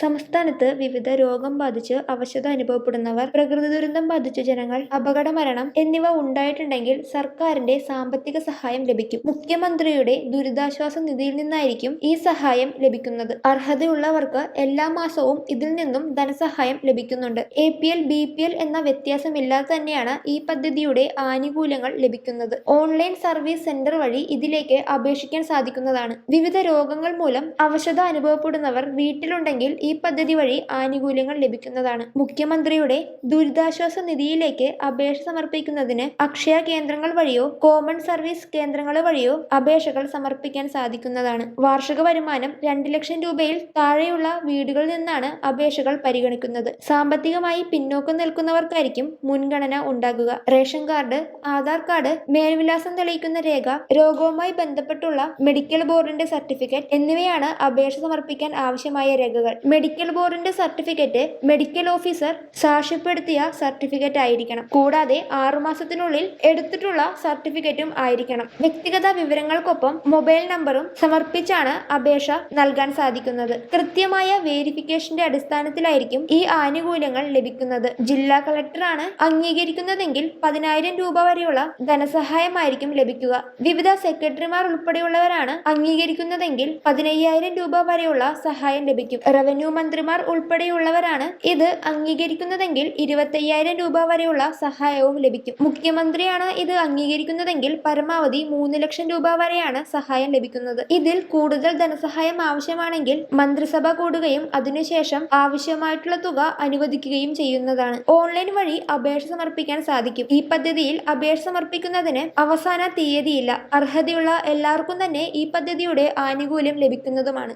സംസ്ഥാനത്ത് വിവിധ രോഗം ബാധിച്ച് അവശത അനുഭവപ്പെടുന്നവർ പ്രകൃതി ദുരന്തം ബാധിച്ച ജനങ്ങൾ അപകടമരണം എന്നിവ ഉണ്ടായിട്ടുണ്ടെങ്കിൽ സർക്കാരിന്റെ സാമ്പത്തിക സഹായം ലഭിക്കും. മുഖ്യമന്ത്രിയുടെ ദുരിതാശ്വാസ നിധിയിൽ നിന്നായിരിക്കും ഈ സഹായം ലഭിക്കുന്നത്. അർഹതയുള്ളവർക്ക് എല്ലാ മാസവും ഇതിൽ നിന്നും ധനസഹായം ലഭിക്കുന്നുണ്ട്. A P L B P L എന്ന വ്യത്യാസമില്ലാതെ തന്നെയാണ് ഈ പദ്ധതിയുടെ ആനുകൂല്യങ്ങൾ ലഭിക്കുന്നത്. ഓൺലൈൻ സർവീസ് സെന്റർ വഴി ഇതിലേക്ക് അപേക്ഷിക്കാൻ സാധിക്കുന്നതാണ്. വിവിധ രോഗങ്ങൾ മൂലം അവശത അനുഭവപ്പെടുന്നവർ വീട്ടിലുണ്ടെങ്കിൽ ഈ പദ്ധതി വഴി ആനുകൂല്യങ്ങൾ ലഭിക്കുന്നതാണ്. മുഖ്യമന്ത്രിയുടെ ദുരിതാശ്വാസ നിധിയിലേക്ക് അപേക്ഷ സമർപ്പിക്കുന്നതിന് അക്ഷയ കേന്ദ്രങ്ങൾ വഴിയോ കോമൺ സർവീസ് കേന്ദ്രങ്ങൾ വഴിയോ അപേക്ഷകൾ സമർപ്പിക്കാൻ സാധിക്കുന്നതാണ്. വാർഷിക വരുമാനം രണ്ട് ലക്ഷം രൂപയിൽ താഴെയുള്ള വീടുകളിൽ നിന്നാണ് അപേക്ഷകൾ പരിഗണിക്കുന്നത്. സാമ്പത്തികമായി പിന്നോക്കം നിൽക്കുന്നവർക്കായിരിക്കും മുൻഗണന ഉണ്ടാകുക. റേഷൻ കാർഡ് ആധാർ കാർഡ് മേൽവിലാസം തെളിയിക്കുന്ന രേഖ രോഗവുമായി ബന്ധപ്പെട്ടുള്ള മെഡിക്കൽ ബോർഡിന്റെ സർട്ടിഫിക്കറ്റ് എന്നിവയാണ് അപേക്ഷ സമർപ്പിക്കാൻ ആവശ്യമായ രേഖകൾ. മെഡിക്കൽ ബോർഡിന്റെ സർട്ടിഫിക്കറ്റ് മെഡിക്കൽ ഓഫീസർ സാക്ഷ്യപ്പെടുത്തിയ സർട്ടിഫിക്കറ്റ് ആയിരിക്കണം. കൂടാതെ ആറുമാസത്തിനുള്ളിൽ എടുത്തിട്ടുള്ള സർട്ടിഫിക്കറ്റും ആയിരിക്കണം. വ്യക്തിഗത വിവരങ്ങൾക്കൊപ്പം മൊബൈൽ നമ്പറും സമർപ്പിച്ചാണ് അപേക്ഷ നൽകാൻ സാധിക്കുന്നത്. കൃത്യമായ വേരിഫിക്കേഷന്റെ അടിസ്ഥാനത്തിലായിരിക്കും ഈ ആനുകൂല്യങ്ങൾ ലഭിക്കുന്നത്. ജില്ലാ കളക്ടറാണ് അംഗീകരിക്കുന്നതെങ്കിൽ പതിനായിരം രൂപ വരെയുള്ള ധനസഹായമായിരിക്കും ലഭിക്കുക. വിവിധ സെക്രട്ടറിമാർ ഉൾപ്പെടെയുള്ളവരാണ് അംഗീകരിക്കുന്നതെങ്കിൽ പതിനയ്യായിരം രൂപ വരെയുള്ള സഹായം ലഭിക്കും. റവന്യൂ മന്ത്രിമാർ ഉൾപ്പെടെയുള്ളവരാണ് ഇത് അംഗീകരിക്കുന്നതെങ്കിൽ ഇരുപത്തയ്യായിരം രൂപ വരെയുള്ള സഹായവും ലഭിക്കും. മുഖ്യമന്ത്രിയാണ് ഇത് അംഗീകരിക്കുന്നതെങ്കിൽ പരമാവധി മൂന്ന് ലക്ഷം രൂപ വരെയാണ് സഹായം ലഭിക്കുന്നത്. ഇതിൽ കൂടുതൽ ധനസഹായം ആവശ്യമാണെങ്കിൽ മന്ത്രിസഭ കൂടുകയും അതിനുശേഷം ആവശ്യമായിട്ടുള്ള തുക അനുവദിക്കുകയും ചെയ്യുന്നതാണ്. ഓൺലൈൻ വഴി അപേക്ഷ സമർപ്പിക്കാൻ സാധിക്കും. ഈ പദ്ധതിയിൽ അപേക്ഷ സമർപ്പിക്കുന്നതിന് അവസാന തീയതിയില്ല. അർഹതയുള്ള എല്ലാവർക്കും തന്നെ ഈ പദ്ധതിയുടെ ആനുകൂല്യം ലഭിക്കുന്നതുമാണ്.